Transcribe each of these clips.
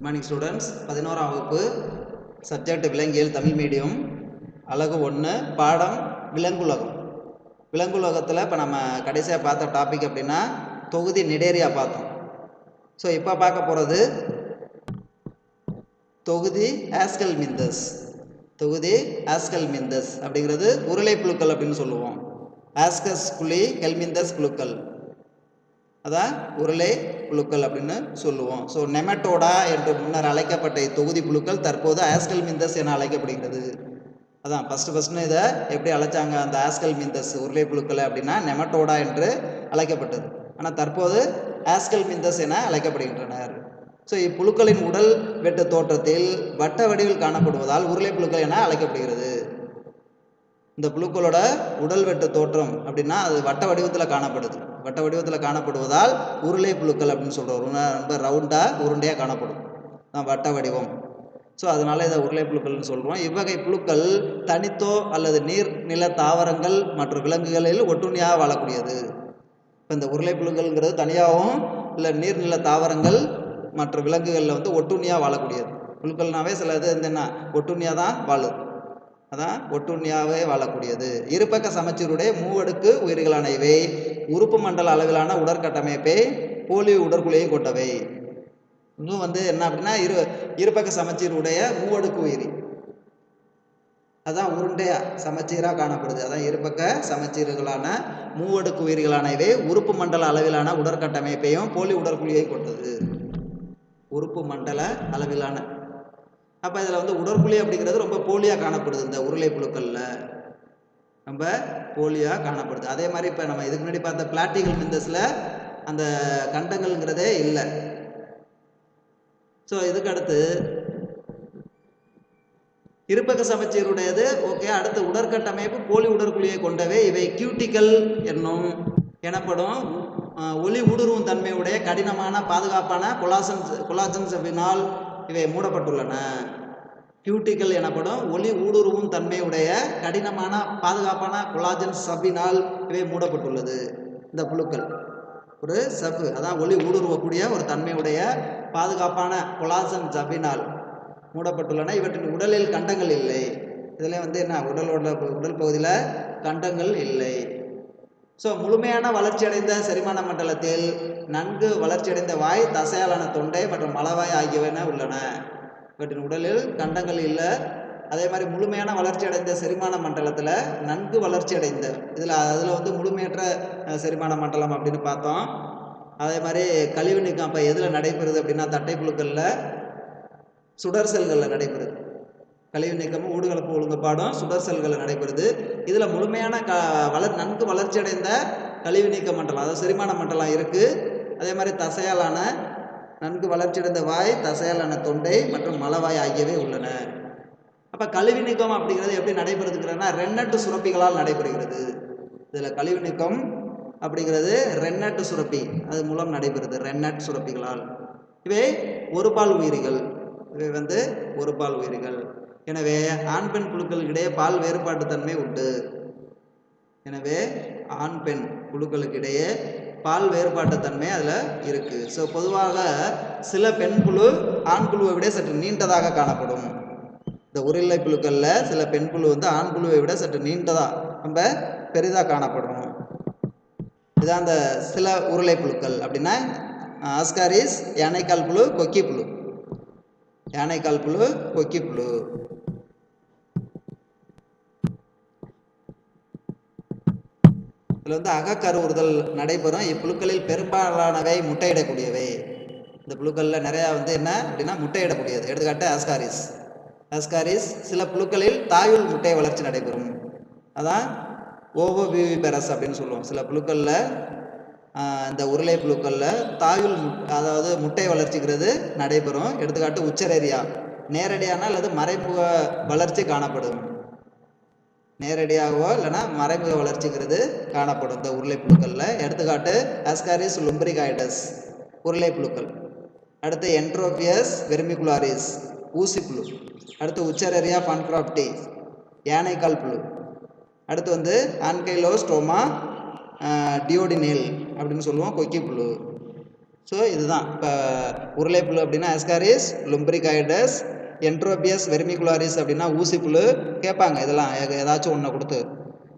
Good morning students பதினோராம் வகுப்பு. Subject விலங்கியல் தமிழ் மீடியம் அழகு ஒன்று பாடம் விலங்குலகம். விலங்குலகத்தில் இப்போ நம்ம கடைசியாக பார்த்த டாபிக் அப்படின்னா தொகுதி நிடேரியா பார்த்தோம். ஸோ இப்போ பார்க்க போகிறது தொகுதி ஆஸ்கல் மிந்தஸ் தொகுதி ஆஸ்கல் மிந்தஸ் அப்படிங்கிறது உருளை புழுக்கள் அப்படின்னு சொல்லுவோம். ஆஸ்கஸ் குழி கெல்மிந்தஸ் குழுக்கள். அதான் உருளை புழுக்கள் அப்படின்னு சொல்லுவோம். ஸோ நெமட்டோடா என்று முன்னர் அழைக்கப்பட்ட இத்தொகுதி புழுக்கள் தற்போது ஆஸ்கல் மிந்தஸ் என அழைக்கப்படுகிறது அதான் ஃபஸ்ட்டு ஃபஸ்ட்னு இதை எப்படி அழைச்சாங்க? அந்த ஆஸ்கல் மிந்தஸ் உருளை புழுக்களை அப்படின்னா நெமட்டோடா என்று அழைக்கப்பட்டது. ஆனால் தற்போது ஆஸ்கல் மிந்தஸ் என அழைக்கப்படுகின்றனர். ஸோ இப்புழுக்களின் உடல் வெட்டு தோற்றத்தில் வட்ட வடிவில் காணப்படுவதால் உருளை புழுக்கள் என அழைக்கப்படுகிறது. இந்த புழுக்களோட உடல் வெட்ட தோற்றம் அப்படின்னா அது வட்ட வடிவத்தில் காணப்படுது. வட்ட வடிவத்தில் காணப்படுவதால் உருளை புழுக்கள் அப்படின்னு சொல்கிறோம் ரொம்ப ரவுண்டாக உருண்டையாக காணப்படும். தான் வட்ட வடிவம். ஸோ அதனால இதை உருளை புழுக்கள்னு சொல்கிறோம் இவ்வகை புழுக்கள் தனித்தோ அல்லது நீர் நில தாவரங்கள் மற்றும் விலங்குகளில் ஒட்டுண்ணியாக வாழக்கூடியது. இப்போ இந்த உருளை புழுக்கள்ங்கிறது தனியாகவும் இல்லை நீர்நில தாவரங்கள் மற்ற விலங்குகளில் வந்து ஒட்டுண்ணியாக வாழக்கூடியது. புழுக்கள்னாவே சில இது வந்து என்ன? ஒட்டுண்ணியாக தான் வாழுது அதான் ஒட்டுண்ணியாகவே வாழக்கூடியது. இருபக்க சமச்சீருடைய மூவடுக்கு உயிர்களான இவை. உறுப்பு மண்டல அளவிலான உடற்கட்டமைப்பை போலி உடற்குழியை கொண்டவை. இன்னும் வந்து என்ன அப்படின்னா இரு இருபக்க சமச்சீருடைய மூவடுக்கு உயிரி. அதான் உருண்டையா சமச்சீராக காணப்படுது. அதான் இருபக்க சமச்சீர்களான மூவடுக்கு உயிர்களான இவை. உறுப்பு மண்டல அளவிலான உடற்கட்டமைப்பையும் போலி உடற்குழியை கொண்டது. உறுப்பு மண்டல அளவிலான அப்போ இதில் வந்து உடற்குழி அப்படிங்கிறது ரொம்ப போலியாக காணப்படுது இந்த உருளை புழுக்களில். ரொம்ப போலியாக காணப்படுது. அதே மாதிரி இப்போ நம்ம இதுக்கு முன்னாடி பார்த்த பிளாட்டிகல் மிந்தஸில் அந்த கண்டங்கள்ங்கிறதே இல்லை. ஸோ இதுக்கு அடுத்து இருபக்க சமச்சீருடையது. ஓகே அடுத்து உடற்கட்டமைப்பு போலி உடற்குழியை கொண்டவை. இவை கியூட்டிக்கல் என்னும் எனப்படும் ஒளி ஊடுருவும் தன்மையுடைய கடினமான பாதுகாப்பான கொலாசன்ஸ் கொலாசன் சபினால் இவை மூடப்பட்டுள்ளன. கியூட்டிக்கல் எனப்படும் ஒளி ஊடுருவும் தன்மையுடைய கடினமான பாதுகாப்பான கொலாஜன் சவ்வினால் இவை மூடப்பட்டுள்ளது. இந்த புழுக்கள். ஒரு சவ்வு அதான் ஒளி ஊடுருவக்கூடிய ஒரு தன்மையுடைய பாதுகாப்பான கொலாசன் சவ்வினால் மூடப்பட்டுள்ளன. இவற்றின் உடலில் கண்டங்கள் இல்லை. இதில் வந்து என்ன? உடலோட உடல் பகுதியில் கண்டங்கள் இல்லை. ஸோ முழுமையான வளர்ச்சியடைந்த செரிமான மண்டலத்தில் நன்கு வளர்ச்சியடைந்த வாய் தசையாலான தொண்டை மற்றும் மலவாய் ஆகியவன உள்ளன. இவற்றின் உடலில் கண்டங்கள் இல்லை. அதே மாதிரி முழுமையான வளர்ச்சி அடைந்த செரிமான மண்டலத்தில் நன்கு வளர்ச்சி அடைந்த இதில் அதில் வந்து முழுமையற்ற செரிமான மண்டலம் அப்படின்னு பார்த்தோம். அதே மாதிரி கழிவு நீக்கம் அப்போ எதில் நடைபெறுது அப்படின்னா தட்டை புழுக்களில் சுடர் செல்களில் நடைபெறுது. கழிவு நீக்கமும் ஊடுகலப்பு ஒழுங்குபாடும் சுடர் செல்களில் நடைபெறுது. இதில் முழுமையான க வளர் நன்கு வளர்ச்சி அடைந்த கழிவு நீக்க மண்டலம் அதாவது செரிமான மண்டலம் இருக்குது அதே மாதிரி தசையாலான நன்கு வளர்ச்சியடைந்த வாய் தசையாலான தொண்டை மற்றும் மலவாய் ஆகியவை உள்ளன. அப்போ கழிவு நீக்கம் அப்படிங்கிறது எப்படி நடைபெறுதுங்கிறதுனா ரென்னட்டு சுரப்பிகளால் நடைபெறுகிறது. இதில் கழிவு நீக்கம் அப்படிங்கிறது ரென்னட்டு சுரப்பி அது மூலம் நடைபெறுது ரென்னட் சுரப்பிகளால். இவை ஒரு பால் உயிரிகள். இவை வந்து ஒரு பால் உயிரிகள். எனவே ஆண் பெண் குழுக்களுக்கிடையே பால் வேறுபாட்டு தன்மை உண்டு. எனவே ஆண் பெண் குழுக்களுக்கிடையே பால் வேறுபாட்டு தன்மை அதில் இருக்குது ஸோ பொதுவாக சில பெண் புழு ஆண் குழுவை விட சற்று நீண்டதாக காணப்படும். இந்த உருளை புழுக்களில் சில பெண் புழு வந்து ஆண் குழுவை விட சற்று நீண்டதாக ரொம்ப பெரிதாக காணப்படும். இதான் அந்த சில உருளை புழுக்கள் அப்படின்னா ஆஸ்காரிஸ் யானைக்கால் புழு கொக்கி புழு யானைக்கால் புழு கொக்கி புழு. இதில் வந்து அகக்கருவுறுதல் நடைபெறும். இப்புழுக்களில் பெரும்பாலானவை முட்டையிடக்கூடியவை. இந்த புழுக்களில் நிறையா வந்து என்ன அப்படின்னா முட்டையிடக்கூடியது. எடுத்துக்காட்டு ஆஸ்காரிஸ் ஆஸ்காரிஸ் சில புழுக்களில் தாயுள் முட்டை வளர்ச்சி நடைபெறும். அதான் ஓவோ பெரஸ் அப்படின்னு சொல்லுவோம். சில புழுக்களில் இந்த உருளை புழுக்களில் தாயுள் அதாவது முட்டை வளர்ச்சிக்கிறது நடைபெறும். எடுத்துக்காட்டு உச்சரேரியா. நேரடியான அல்லது மறைமுக வளர்ச்சி காணப்படும். நேரடியாகவோ இல்லைனா மறைமுக வளர்ச்சிங்கிறது காணப்படும் இந்த உருளை புழுக்களில் எடுத்துக்காட்டு அஸ்காரிஸ் லும்பரிகாய்டஸ் உருளை புழுக்கள் அடுத்து என்ட்ரோபியஸ் வெர்மிகுலாரிஸ் ஊசி புழு அடுத்து உச்சரேரியா பான்கிராப்டி யானைக்கால் புழு. அடுத்து வந்து ஆன்கைலோஸ்டோமா டியோடினேல் அப்படின்னு சொல்லுவோம் கொக்கி புழு ஸோ இதுதான். இப்போ உருளைப்புழு அப்படின்னா அஸ்காரிஸ் லும்பிரிகாய்டஸ் என்ட்ரோபியஸ் வெர்மிகுலாரிஸ் அப்படின்னா ஊசிப்புழு கேட்பாங்க. இதெல்லாம் ஏ- ஏதாச்சும் ஒன்றை கொடுத்து.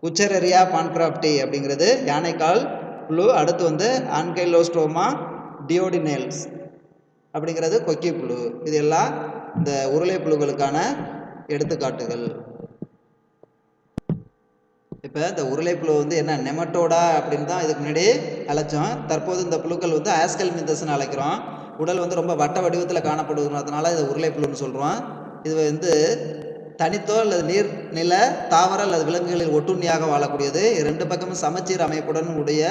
உச்சரரியா பான்கிராப்டி அப்படிங்கிறது யானைக்கால் புழு அடுத்து வந்து ஆன்கைலோஸ்டோமா டியோடினேல்ஸ் அப்படிங்கிறது கொக்கி புழு இது எல்லாம் இந்த உருளை புழுக்களுக்கான எடுத்துக்காட்டுகள். இப்போ இந்த உருளை புழு வந்து என்ன நெமட்டோடா அப்படின்னு தான் இதுக்கு முன்னாடி அழைச்சோம். தற்போது இந்த புழுக்கள் வந்து ஆஸ்கல் மிந்தஸ்ன்னு அழைக்கிறோம். உடல் வந்து ரொம்ப வட்ட வடிவத்தில் காணப்படுவதுனால இதை உருளை புழுன்னு சொல்கிறோம் இது வந்து தனித்தோ அல்லது நீர் நில தாவர அல்லது விலங்குகளில் ஒட்டுண்ணியாக வாழக்கூடியது. ரெண்டு பக்கமும் சமச்சீர் அமைப்புடன் உடைய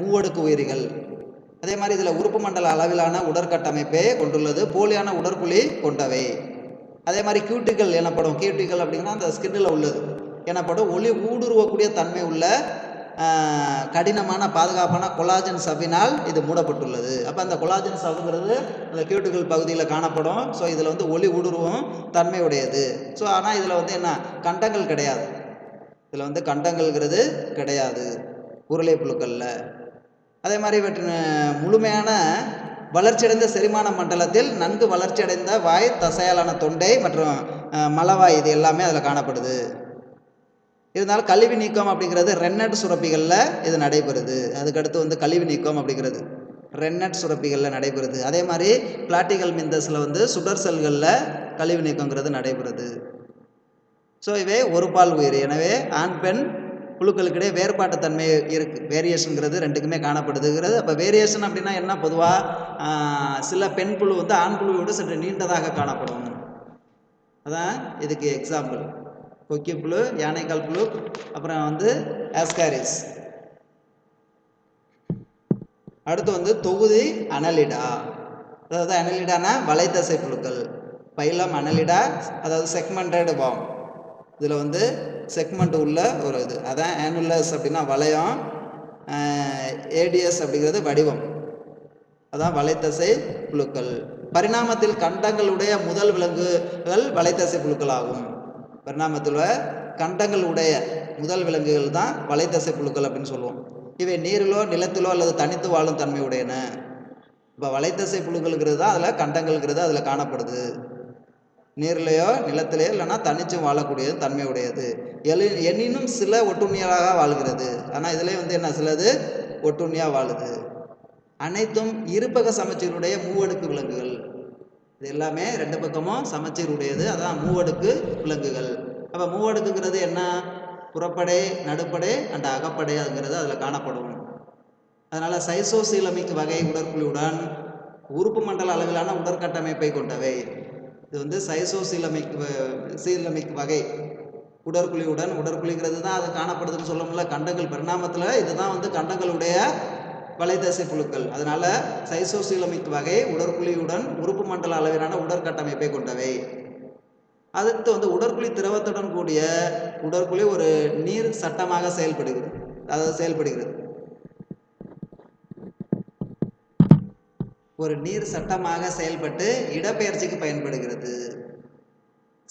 மூவடுக்கு உயிரிகள். அதே மாதிரி இதில் உறுப்பு மண்டல அளவிலான உடற்கட்டமைப்பை கொண்டுள்ளது. போலியான உடற்குழி கொண்டவை. அதே மாதிரி கியூட்டிகள் எனப்படும். கியூட்டிகள் அப்படின்னா அந்த ஸ்கின்னில் உள்ளது. எனப்படும் ஒளி ஊடுருவக்கூடிய தன்மை உள்ள கடினமான பாதுகாப்பான கொலாஜன் சவ்வினால் இது மூடப்பட்டுள்ளது. அப்போ அந்த கொலாஜன் சவ்வுங்கிறது அந்த கியூட்டுகள் பகுதியில் காணப்படும். ஸோ இதில் வந்து ஒளி ஊடுருவும் தன்மை உடையது ஸோ ஆனால் இதில் வந்து என்ன? கண்டங்கள் கிடையாது. இதில் வந்து கண்டங்கள்ங்கிறது கிடையாது. உருளை புழுக்களில். அதே மாதிரி இவற்றின் முழுமையான வளர்ச்சியடைந்த செரிமான மண்டலத்தில் நன்கு வளர்ச்சியடைந்த வாய் தசையாலான தொண்டை மற்றும் மலவாய் இது எல்லாமே அதில் காணப்படுது. இருந்தாலும் கழிவு நீக்கம் அப்படிங்கிறது ரென்னட் சுரப்பிகளில் இது நடைபெறுது. அதுக்கடுத்து வந்து கழிவு நீக்கம் அப்படிங்கிறது ரென்னட் சுரப்பிகளில் நடைபெறுது. அதே மாதிரி பிளாட்டிகல் மிந்தஸில் வந்து சுடர் செல்களில் கழிவு நீக்கங்கிறது நடைபெறுது. ஸோ இவை ஒரு பால் உயிர். எனவே ஆண் பெண் புழுக்களுக்கிடையே வேறுபாட்டு தன்மை இருக்குது வேரியேஷனுங்கிறது ரெண்டுக்குமே காணப்படுதுங்கிறது. அப்போ வேரியேஷன் அப்படின்னா என்ன? பொதுவாக சில பெண் புழு வந்து ஆண் புழுவோடு சற்று நீண்டதாக காணப்படும். அதான் இதுக்கு எக்ஸாம்பிள் கொக்கி புழு யானைக்கால் புழு அப்புறம் வந்து ஆஸ்காரிஸ் அடுத்து வந்து தொகுதி அனலிடா. அதாவது அனலிடானா வலைத்தசை புழுக்கள். பைலம் அனலிடா அதாவது செக்மெண்டட் வாம் இதில் வந்து செக்மெண்ட் உள்ள ஒரு இது. அதான் ஆனுலஸ் அப்படின்னா வளையம் ஏடிஎஸ் அப்படிங்கிறது வடிவம். அதான் வலைத்தசை புழுக்கள். பரிணாமத்தில் கண்டங்களுடைய முதல் விலங்குகள் வலைத்தசை புழுக்கள் ஆகும் பரிணாமத்தில் கண்டங்கள் உடைய முதல் விலங்குகள் தான் வலைத்தசை புழுக்கள் அப்படின்னு சொல்லுவோம். இவை நீரிலோ நிலத்திலோ அல்லது தனித்து வாழும் தன்மை உடையன. இப்போ வலைத்தசை புழுக்கள்ங்கிறது தான் அதில் கண்டங்கள்ங்கிறது அதில் காணப்படுது. நீர்லையோ நிலத்திலேயோ இல்லைன்னா தனிச்சும் வாழக்கூடியது தன்மை உடையது. எலி எனினும் சில ஒட்டுண்ணியாக வாழ்கிறது. ஆனால் இதுலேயே வந்து என்ன சிலது ஒட்டுண்ணியாக வாழுது. அனைத்தும் இருபக சமச்சீருடைய மூவடுக்கு விலங்குகள். இது எல்லாமே ரெண்டு பக்கமும் சமச்சீர் உடையது அதான் மூவடுக்கு விலங்குகள். அப்போ மூவடுக்குங்கிறது என்ன? புறப்படை நடுப்படை அண்ட் அகப்படைங்கிறது அதில் காணப்படும். அதனால் சைசோசீலமிக் வகை உடற்குழியுடன் உறுப்பு மண்டல அளவிலான உடற்கட்டமைப்பை கொண்டவை. இது வந்து சைசோசீலமிக் வ- சீலமிக் வகை உடற்குழியுடன். உடற்குழிங்கிறது தான் அது காணப்படுதுன்னு சொல்ல முடியல கண்டங்கள். பரிணாமத்தில் இதுதான் வந்து கண்டங்களுடைய வலைதசை புழுக்கள். அதனால சைசோசீலமிக் வகை உடற்குழியுடன் உறுப்பு மண்டல அளவிலான உடற்கட்டமைப்பை கொண்டவை. அடுத்து வந்து உடற்குழி திரவத்துடன் கூடிய உடற்குழி ஒரு நீர் சட்டமாக செயல்படுகிறது. அதாவது செயல்படுகிறது. ஒரு நீர் சட்டமாக செயல்பட்டு இடப்பெயர்ச்சிக்கு பயன்படுகிறது.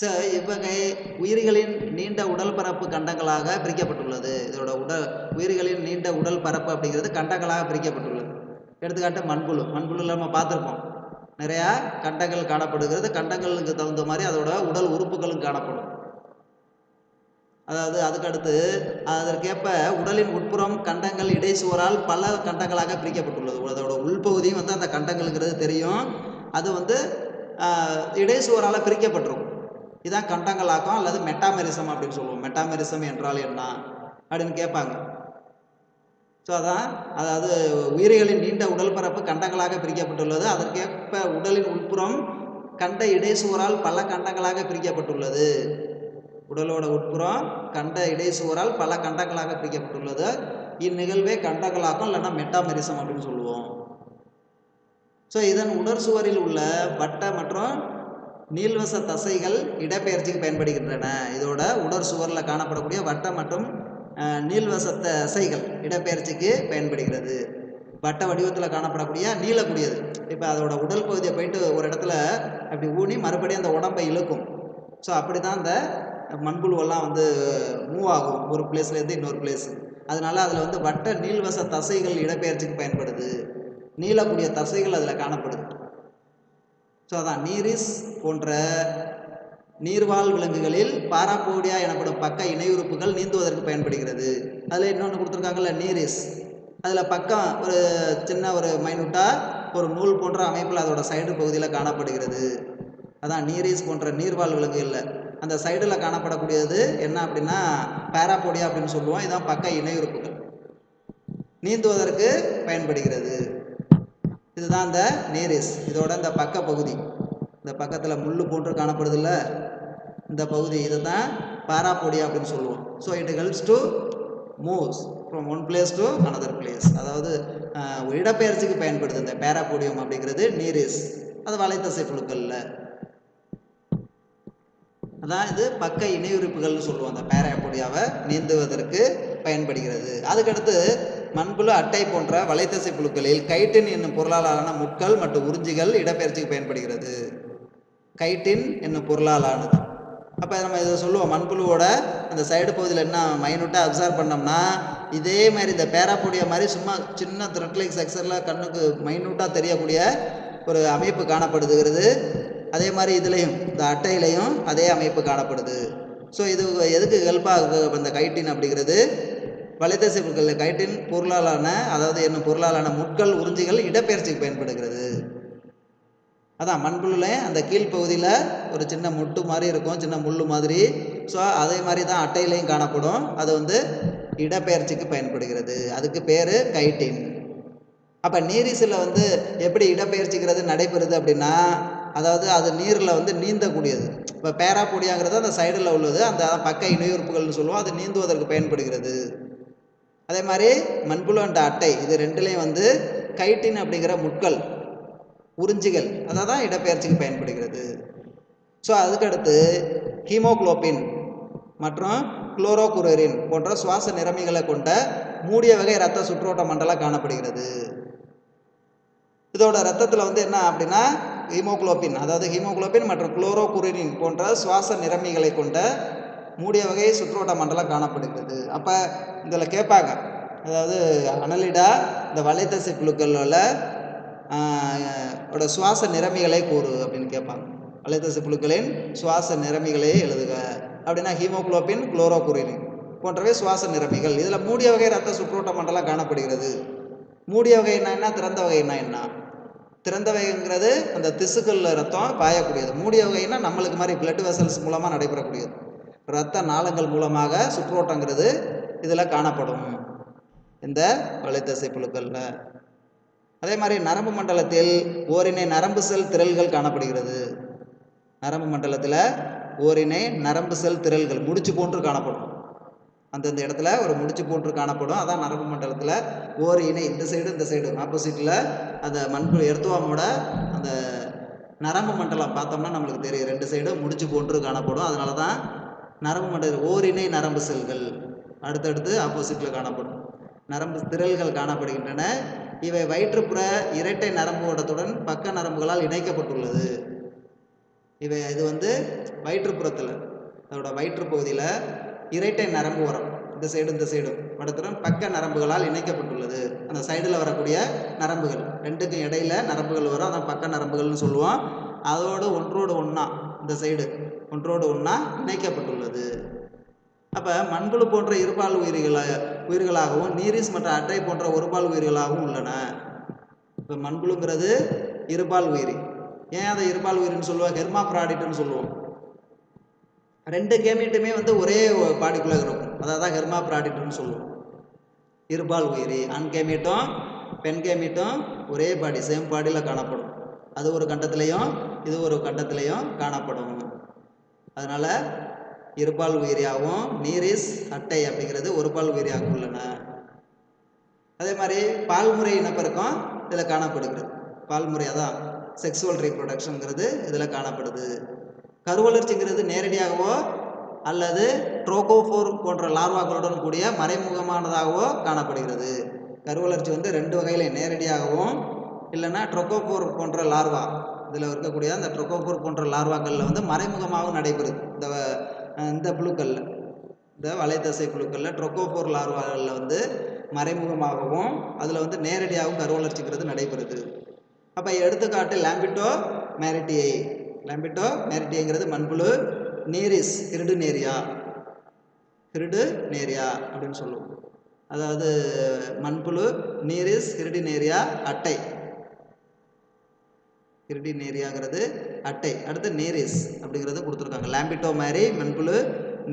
ஸோ இவ்வகை உயிரிகளின் நீண்ட உடல் பரப்பு கண்டங்களாக பிரிக்கப்பட்டுள்ளது. இதோட உடல் உயிரிகளின் நீண்ட உடல் பரப்பு அப்படிங்கிறது கண்டங்களாக பிரிக்கப்பட்டுள்ளது. எடுத்துக்காட்டு மண்புழு. மண்புழுல நம்ம பார்த்துருப்போம். நிறையா கண்டங்கள் காணப்படுகிறது. கண்டங்களுக்கு தகுந்த மாதிரி அதோட உடல் உறுப்புகளும் காணப்படும். அதாவது அதுக்கடுத்து அதற்கேற்ப உடலின் உட்புறம் கண்டங்கள் இடைசுவரால் பல கண்டங்களாக பிரிக்கப்பட்டுள்ளது. அதோட உள்பகுதியும் வந்து அந்த கண்டங்கள்ங்கிறது தெரியும். அது வந்து இடைசுவரால் பிரிக்கப்பட்டிருக்கும். இதான் கண்டங்களாக்கம் அல்லது மெட்டாமெரிசம் அப்படின்னு சொல்லுவோம். மெட்டாமெரிசம் என்றால் என்ன? அப்படின்னு கேட்பாங்க. ஸோ அதான் அதாவது உயிரிகளின் நீண்ட உடல் பரப்பு கண்டங்களாக பிரிக்கப்பட்டுள்ளது. அதற்கேற்ப உடலின் உட்புறம் கண்ட இடைசுவரால் பல கண்டங்களாக பிரிக்கப்பட்டுள்ளது. உடலோட உட்புறம் கண்ட இடைசுவரால் பல கண்டங்களாக பிரிக்கப்பட்டுள்ளது. இந்நிகழ்வே கண்டங்களாக்கம் இல்லைன்னா மெட்டாமெரிசம் அப்படின்னு சொல்லுவோம். ஸோ இதன் உடற்சுவரில் உள்ள வட்ட மற்றும் நீள்வச தசைகள் இடப்பெயர்ச்சிக்கு பயன்படுகின்றன. இதோட உடற் சுவரில் காணப்படக்கூடிய வட்ட மற்றும் நீள்வச தசைகள் இடப்பெயர்ச்சிக்கு பயன்படுகிறது. வட்ட வடிவத்தில் காணப்படக்கூடிய நீளக்கூடியது இப்போ அதோட உடல் பகுதியை போயிட்டு ஒரு இடத்துல அப்படி ஊனி மறுபடியும் அந்த உடம்பை இழுக்கும். ஸோ அப்படி தான் அந்த மண்புழுவெல்லாம் வந்து மூவ் ஆகும். ஒரு பிளேஸ்லேருந்து இன்னொரு பிளேஸ் அதனால அதில் வந்து வட்ட நீள்வச தசைகள் இடப்பெயர்ச்சிக்கு பயன்படுது. நீளக்கூடிய தசைகள் அதில் காணப்படுது. ஸோ அதான் நீரிஸ் போன்ற நீர்வாழ் விலங்குகளில் பாராபோடியா எனப்படும் பக்க இணையுறுப்புகள் நீந்துவதற்கு பயன்படுகிறது. அதில் இன்னொன்று கொடுத்துருக்காங்கல்ல நீரிஸ். அதில் பக்கம் ஒரு சின்ன ஒரு மைனூட்டாக ஒரு நூல் போன்ற அமைப்பில் அதோட சைடு பகுதியில் காணப்படுகிறது. அதான் நீரிஸ் போன்ற நீர்வாழ் விலங்குகளில். அந்த சைடில் காணப்படக்கூடியது என்ன அப்படின்னா பேராபோடியா அப்படின்னு சொல்லுவோம். இதான் பக்க இணையுறுப்புகள் நீந்துவதற்கு பயன்படுகிறது. இதுதான் இந்த நீரிஸ். இதோட இந்த பக்க பகுதி. இந்த பக்கத்தில் முள் போன்று காணப்படுதில்ல? இந்த பகுதி. இதை தான் பாராபொடி அப்படின்னு சொல்லுவோம். So it helps to moves from one place to another place அதாவது இடப்பெயர்ச்சிக்கு பயன்படுது இந்த பேராபோடியம் அப்படிங்கிறது நீரிஸ். அது வலைத்தசை புழுக்கல்ல அதான் இது பக்க இணையுறுப்புகள்னு சொல்லுவோம். அந்த பேராபோடியாவை நீந்துவதற்கு பயன்படுகிறது. அதுக்கடுத்து மண்புழு அட்டை போன்ற வலைத்தசை புழுக்களில் கைட்டின் என்னும் பொருளாலான முட்கள் மற்றும் உறிஞ்சிகள் இடப்பெயர்ச்சிக்கு பயன்படுகிறது. கைட்டின் என்னும் பொருளாலானது. அப்போ நம்ம இதை சொல்லுவோம். மண்புழுவோட அந்த சைடு பகுதியில் என்ன மைனூட்டாக அப்சர்வ் பண்ணோம்னா இதே மாதிரி இந்த பேராப்பொடிய மாதிரி சும்மா சின்ன த்ரெட்லைக் செக்ஷனில் கண்ணுக்கு மைனூட்டாக தெரியக்கூடிய ஒரு அமைப்பு காணப்படுதுகிறது அதே மாதிரி இதுலேயும் இந்த அட்டையிலையும் அதே அமைப்பு காணப்படுது. ஸோ இது எதுக்கு ஹெல்ப்பாக இந்த கைட்டின் அப்படிங்கிறது வலைதசை பொருட்கள் கைட்டின் பொருளாலான அதாவது என்ன பொருளாலான முட்கள் உறிஞ்சிகள் இடப்பெயர்ச்சிக்கு பயன்படுகிறது. அதான் மண்புழுல அந்த கீழ்ப்பகுதியில் ஒரு சின்ன முட்டு மாதிரி இருக்கும் சின்ன முள் மாதிரி. ஸோ அதே மாதிரி தான் அட்டையிலையும் காணப்படும். அது வந்து இடப்பெயர்ச்சிக்கு பயன்படுகிறது. அதுக்கு பேர் கைட்டின். அப்போ நீரிசில் வந்து எப்படி இடப்பெயர்ச்சிக்கிறது நடைபெறுது அப்படின்னா அதாவது அது நீரில் வந்து நீந்தக்கூடியது. இப்போ பேராபோடியாங்கிறது அந்த சைடில் உள்ளது. அந்த பக்க இணையுறுப்புகள்னு சொல்லுவோம். அது நீந்துவதற்கு பயன்படுகிறது. அதே மாதிரி மண்புழு அட்டை இது ரெண்டுலேயும் வந்து கைட்டின் அப்படிங்கிற முட்கள் உறிஞ்சிகள் அதை தான் இடப்பெயர்ச்சிக்கு பயன்படுகிறது. ஸோ அதுக்கடுத்து ஹீமோகுளோபின் மற்றும் குளோரோகுரோரின் போன்ற சுவாச நிறமிகளை கொண்ட மூடிய வகை இரத்த சுற்றோட்ட மண்டலம் காணப்படுகிறது. இதோட ரத்தத்தில் வந்து என்ன அப்படின்னா ஹீமோகுளோபின் அதாவது ஹீமோகுளோபின் மற்றும் குளோரோகுரின் போன்ற சுவாச நிறமிகளை கொண்ட மூடிய வகை சுற்றுவட்ட மண்டலம் காணப்படுகிறது. அப்போ இதில் கேட்பாங்க அதாவது அனலிடா இந்த வலைத்தசை புழுக்களில் ஓட சுவாச நிறமிகளை கூறு அப்படின்னு கேட்பாங்க வலைத்தசை புழுக்களின் சுவாச நிறமிகளை எழுதுக. அப்படின்னா ஹீமோகுளோபின் குளோரோகுரினின் போன்றவை சுவாச நிறமிகள். இதில் மூடிய வகை ரத்த சுற்றோட்ட மண்டலம் காணப்படுகிறது. மூடிய வகைன்னா என்ன திறந்த வகைனா என்ன திறந்த வகைங்கிறது அந்த திசுக்களில் ரத்தம் பாயக்கூடியது. மூடிய வகைன்னா நம்மளுக்கு மாதிரி பிளட் வெசல்ஸ் மூலமாக நடைபெறக்கூடியது. இரத்த நாளங்கள் மூலமாக சுற்றோட்டங்கிறது இதில் காணப்படும். இந்த வலைத்தசை புழுக்களில் அதே மாதிரி நரம்பு மண்டலத்தில் ஓரினை நரம்பு செல் திரள்கள் காணப்படுகிறது. நரம்பு மண்டலத்தில் ஓரினை நரம்பு செல் திரள்கள் முடிச்சு போன்று காணப்படும். அந்தந்த இடத்துல ஒரு முடிச்சு போன்று காணப்படும். அதான் நரம்பு மண்டலத்தில் ஓர் இணை இந்த சைடு இந்த சைடு ஆப்போசிட்டில் அந்த மண்பு எடுத்துவாமோட அந்த நரம்பு மண்டலம் பார்த்தோம்னா நம்மளுக்கு தெரியும். ரெண்டு சைடும் முடிச்சு போன்று காணப்படும். அதனால தான் நரம்பு மண்டலம் ஓரிணை நரம்பு செல்கள். அடுத்தடுத்து ஆப்போசிட்டில் காணப்படும். நரம்பு திரள்கள் காணப்படுகின்றன. இவை வயிற்றுப்புற இரட்டை நரம்பு ஓட்டத்துடன் பக்க நரம்புகளால் இணைக்கப்பட்டுள்ளது. இவை இது வந்து வயிற்றுப்புறத்தில் அதோட வயிற்று பகுதியில் இரட்டை நரம்பு உரம் இந்த சைடு இந்த சைடு வடத்துடன் பக்க நரம்புகளால் இணைக்கப்பட்டுள்ளது. அந்த சைடில் வரக்கூடிய நரம்புகள். ரெண்டுக்கும் இடையில நரம்புகள் வரும். அதான் பக்க நரம்புகள்னு சொல்லுவோம். அதோடு ஒன்றோடு ஒன்றா இந்த சைடு ஒன்றோடு ஒன்றா இணைக்கப்பட்டுள்ளது. அப்போ மண்புழு போன்ற இருபால் உயிர்களாக உயிர்களாகவும் நீரிஸ் மற்றும் அட்டை போன்ற ஒருபால் உயிர்களாகவும் உள்ளன. இப்போ மண்புழுங்கிறது இருபால் உயிரி. ஏன் அதை இருபால் உயிரின்னு சொல்லுவோம் ஹெர்மா ப்ராடிட்னு சொல்லுவோம். ரெண்டு கேமிட்டுமே வந்து ஒரே பாடிக்குள்ளே இருக்கும். அதாவது தான் ஹெர்மா ப்ராடிட்னு சொல்லுவோம். இருபால் உயிரி. ஆண் கேமீட்டும் பெண் கேமிட்டும் ஒரே பாடி சேம் பாடியில் காணப்படும். அது ஒரு கண்டத்துலேயும் இது ஒரு கண்டத்துலேயும் காணப்படும். அதனால் இருபால் உயிரியாகவும் நீரிஸ் அட்டை அப்படிங்கிறது ஒரு பால் உயிரியாகவும் உள்ளன. அதே மாதிரி பால்முறை இனப்பெருக்கம் இதில் காணப்படுகிறது. பால்முறை அதான் செக்ஸுவல் ரீப்ரொடக்ஷனுங்கிறது இதில் காணப்படுது. கருவளர்ச்சிங்கிறது நேரடியாகவோ அல்லது ட்ரோகோஃபோர் போன்ற லார்வாக்களுடன் கூடிய மறைமுகமானதாகவோ காணப்படுகிறது. கருவளர்ச்சி வந்து ரெண்டு வகையில் நேரடியாகவும் இல்லைன்னா ட்ரொக்கோபோர் போன்ற லார்வா இதில் இருக்கக்கூடிய அந்த ட்ரோகோஃபோர் போன்ற லார்வாக்களில் வந்து மறைமுகமாகவும் நடைபெறுது. இந்த இந்த புழுக்களில் இந்த வலைத்தசை புழுக்களில் ட்ரொக்கோபோர் லார்வாக்களில் வந்து மறைமுகமாகவும் அதில் வந்து நேரடியாகவும் கருவளர்ச்சிக்கிறது நடைபெறுது. அப்போ எடுத்துக்காட்டு லேம்பிட்டோ மேரிட்டியை லேம்பிட்டோ மேரிட்டியங்கிறது மண்புழு நீரிஸ் கிருடு நேரியா கிருடு நேரியா அப்படின்னு சொல்லுவோம். அதாவது மண்புழு நீரிஸ் கிருடி நேரியா அட்டை. திருடி நேரியாங்கிறது அட்டை. அடுத்து நீரிஸ் அப்படிங்கிறது கொடுத்துருக்காங்க. லேம்பிட்டோ மாதிரி மண்புழு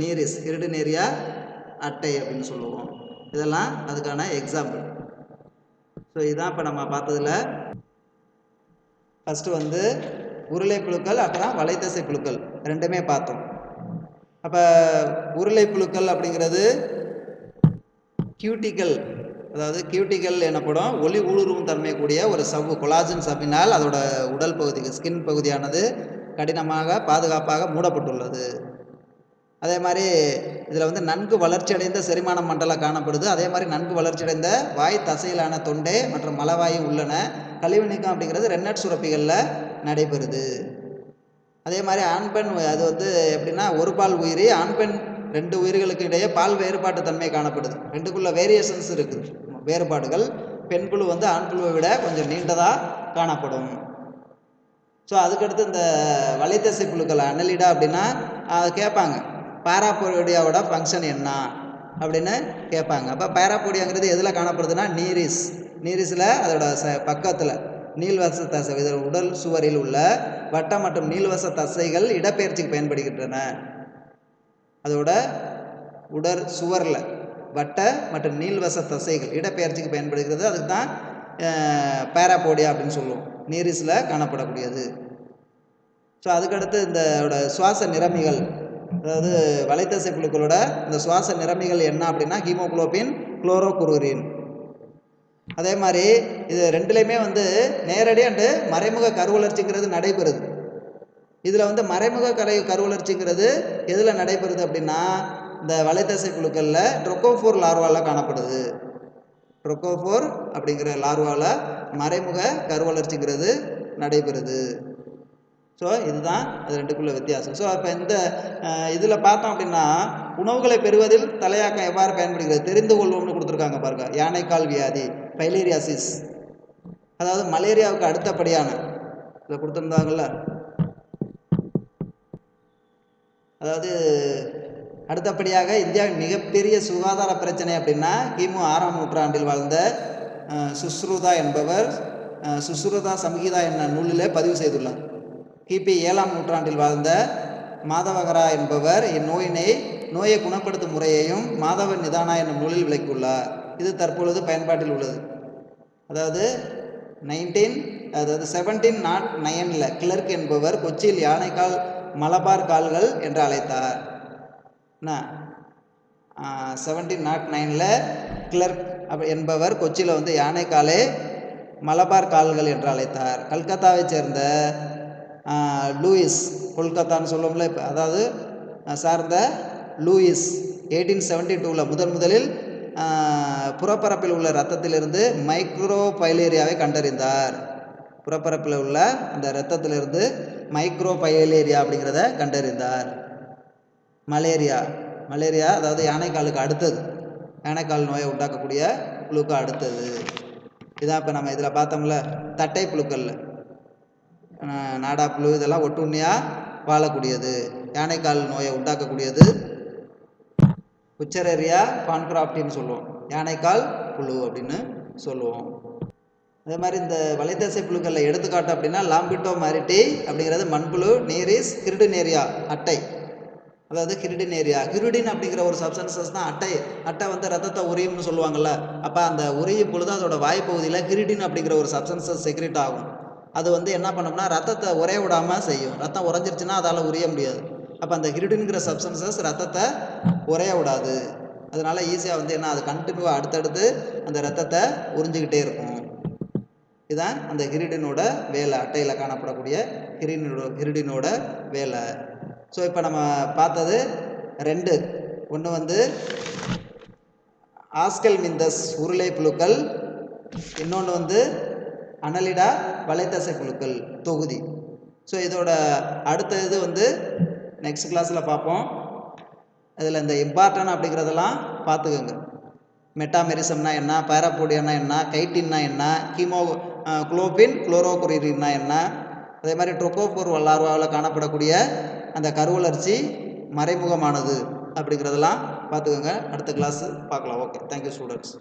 நீரிஸ். இருடு நேரியா அட்டை அப்படின்னு சொல்லுவோம். இதெல்லாம் அதுக்கான எக்ஸாம்பிள் ஸோ இதான் இப்போ நம்ம பார்த்ததுல. ஃபஸ்ட்டு வந்து உருளை புழுக்கள் அப்புறம் வலைத்தசை புழுக்கள். ரெண்டுமே பார்த்தோம். அப்போ உருளை புழுக்கள் அப்படிங்கிறது கியூட்டிக்கல் அதாவது கியூட்டிக்கல் எனப்படும் ஒளி ஊடுருவும் தன்மை கூடிய ஒரு சவ்வு கொலாஜன் சவ்வினால் அதோட உடல் பகுதி ஸ்கின் பகுதியானது கடினமாக பாதுகாப்பாக மூடப்பட்டுள்ளது. அதே மாதிரி இதில் வந்து நன்கு வளர்ச்சி அடைந்த செரிமான மண்டலம் காணப்படுது. அதே மாதிரி நன்கு வளர்ச்சி அடைந்த வாய் தசையிலான தொண்டை மற்றும் மலவாயு உள்ளன. கழிவு நீக்கம் அப்படிங்கிறது ரென்னட் சுரப்பிகளில் நடைபெறுது. அதே மாதிரி ஆண் பெண் அது வந்து எப்படின்னா ஒரு பால் உயிரி ஆண் பெண் ரெண்டு உயிர்களுக்கு இடையே பால் வேறுபாட்டு தன்மை காணப்படுது. ரெண்டுக்குள்ள வேரியேஷன்ஸ் இருக்குது. வேறுபாடுகள். பெண் புழு வந்து ஆண் புழுவை விட கொஞ்சம் நீண்டதாக காணப்படும். ஸோ அதுக்கடுத்து இந்த வலைத்தசை புழுக்கள் அனலிடா அப்படின்னா அதை கேட்பாங்க. பாராபோடியாவோட ஃபங்க்ஷன் என்ன? அப்படின்னு கேட்பாங்க. அப்போ பாராபோடியாங்கிறது எதில் காணப்படுதுன்னா நீரிஸ். நீரிஸில் அதோட ச பக்கத்தில் நீள்வச தசை இதன் உடல் சுவரில் உள்ள வட்ட மற்றும் நீள்வச தசைகள் இடப்பெயர்ச்சிக்கு பயன்படுகின்றன. அதோட உடற் சுவரில் வட்ட மற்றும் நீள்வச தசைகள் இடப்பெயர்ச்சிக்கு பயன்படுகிறது. அதுக்கு தான் பேராபோடியா அப்படின்னு சொல்லுவோம். நீரிஸில் காணப்படக்கூடியது. ஸோ அதுக்கடுத்து இந்த சுவாச நிறமிகள் அதாவது வலைத்தசை புழுக்களோட இந்த சுவாச நிறமிகள் என்ன அப்படின்னா ஹீமோகுளோபின் குளோரோகுருரின். அதே மாதிரி இது ரெண்டுலேயுமே வந்து நேரடி அண்டு மறைமுக கருவளர்ச்சிங்கிறது நடைபெறுது. இதில் வந்து மறைமுக கலை கருவளர்ச்சிங்கிறது எதில் நடைபெறுது அப்படின்னா இந்த வலைத்தசை குழுக்களில் ட்ரொக்கோஃபோர் லார்வாவில் காணப்படுது. ட்ரொக்கோஃபோர் அப்படிங்கிற லார்வாவில் மறைமுக கருவளர்ச்சிங்கிறது நடைபெறுது. ஸோ இதுதான் அது ரெண்டுக்குள்ள வித்தியாசம். ஸோ அப்போ இந்த இதில் பார்த்தோம் அப்படின்னா உணவுகளை பெறுவதில் தலையாக்கம் எவ்வாறு பயன்படுகிறது? தெரிந்து கொள்வோம்னு கொடுத்துருக்காங்க பாருங்க. யானைக்கால் வியாதி பைலேரியாசிஸ். அதாவது மலேரியாவுக்கு அடுத்தபடியான இதில் கொடுத்துருந்தாங்கல்ல? அதாவது அடுத்தபடியாக இந்தியாவின் மிகப்பெரிய சுகாதார பிரச்சனை அப்படின்னா கிமு ஆறாம் நூற்றாண்டில் வாழ்ந்த சுஸ்ருதா என்பவர் சுஸ்ருதா சம்ஹிதா என்ற நூலிலே பதிவு செய்துள்ளார். கிபி ஏழாம் நூற்றாண்டில் வாழ்ந்த மாதவகரா என்பவர் இந்நோயினை நோயை குணப்படுத்தும் முறையையும் மாதவ நிதானா என்னும் நூலில் விளக்கியுள்ளார். இது தற்பொழுது பயன்பாட்டில் உள்ளது. அதாவது நைன்டீன் அதாவது செவன்டீன் நாட் நைனில் கிளர்க் என்பவர் கொச்சியில் யானைக்கால் மலபார் கால்கள் என்று அழைத்தார். என்ன? செவன்டீன் நாட் நைனில் கிளர்க் என்பவர் கொச்சியில் வந்து யானைக்காலே மலபார் கால்கள் என்று அழைத்தார். கல்கத்தாவைச் சேர்ந்த லூயிஸ் கொல்கத்தான்னு சொல்லுவோம்ல இப்போ. அதாவது சார்ந்த லூயிஸ் எயிட்டீன் செவன்டி டூவில் முதன் முதலில் புறப்பரப்பில் உள்ள இரத்தத்திலிருந்து மைக்ரோ பைலேரியாவை கண்டறிந்தார். புறப்பரப்பில் உள்ள அந்த இரத்தத்திலிருந்து மைக்ரோ பைலேரியா அப்படிங்கிறத கண்டறிந்தார். மலேரியா. மலேரியா அதாவது யானைக்காலுக்கு அடுத்தது. யானைக்கால் நோயை உண்டாக்கக்கூடிய புழுக்கு அடுத்தது. இதான் இப்போ நம்ம இதில் பார்த்தோம்ல தட்டை புழுக்கல்ல நாடா புழு இதெல்லாம் ஒட்டுண்ணியாக வாழக்கூடியது. யானைக்கால் நோயை உண்டாக்கக்கூடியது. உச்சரேரியா பான்கிராப்டின்னு சொல்லுவோம். யானைக்கால் புழு அப்படின்னு சொல்லுவோம். அதே மாதிரி இந்த வலைத்தசை புழுக்களில் எடுத்துக்காட்டு அப்படின்னா லாம்பிட்டோ மாரிட்டி அப்படிங்கிறது மண்புழு நீரிஸ் கிரிடினேரியா அட்டை. அதாவது கிரிடினேரியா. கிரிடின் அப்படிங்கிற ஒரு சப்ஸ்டன்சஸ் தான் அட்டை. அட்டை வந்து ரத்தத்தை உரியும்னு சொல்லுவாங்கள்ல அப்போ அந்த உரியும் பொழுது அதோட வாய்ப்பகுதியில் கிரிடின் அப்படிங்கிற ஒரு சப்ஸ்டன்சஸ் செக்ரெட் ஆகும். அது வந்து என்ன பண்ணும்னா ரத்தத்தை உரைய விடாமல் செய்யும். ரத்தம் உறைஞ்சிருச்சுன்னா அதால் உரிய முடியாது. அப்போ அந்த கிரிடின்கிற சப்ஸ்டன்சஸ் ரத்தத்தை உரைய விடாது. அதனால ஈஸியாக வந்து என்ன அது கண்டினியூவாக அடுத்தடுத்து அந்த ரத்தத்தை உறிஞ்சிக்கிட்டே இருக்கும். இதுதான் அந்த ஹிரிடினோட வேலை அட்டையில் காணப்படக்கூடிய கிரிடினோட ஹிரிடினோட வேலை. ஸோ இப்போ நம்ம பார்த்தது ரெண்டு. ஒன்று வந்து ஆஸ்கல் மிந்தஸ் உருளை புழுக்கள். இன்னொன்று வந்து அனலிடா வலைத்தசை புழுக்கள் தொகுதி. ஸோ இதோட அடுத்த இது வந்து நெக்ஸ்ட் கிளாஸில் பார்ப்போம். அதில் இந்த இம்பார்ட்டன் அப்படிங்கிறதெல்லாம் பார்த்துக்கோங்க. மெட்டாமெரிசம்னா என்ன பாராபோடியானா என்ன கைட்டின்னா என்ன கீமோ குளோபின் குளோரோகுரினா என்ன? அதே மாதிரி ட்ரொக்கோபோர் வல்லார்வாவில் காணப்படக்கூடிய அந்த கருவளர்ச்சி மறைமுகமானது அப்படிங்கிறதெல்லாம் பார்த்துக்கோங்க. அடுத்த கிளாஸ் பார்க்கலாம். Okay thank you students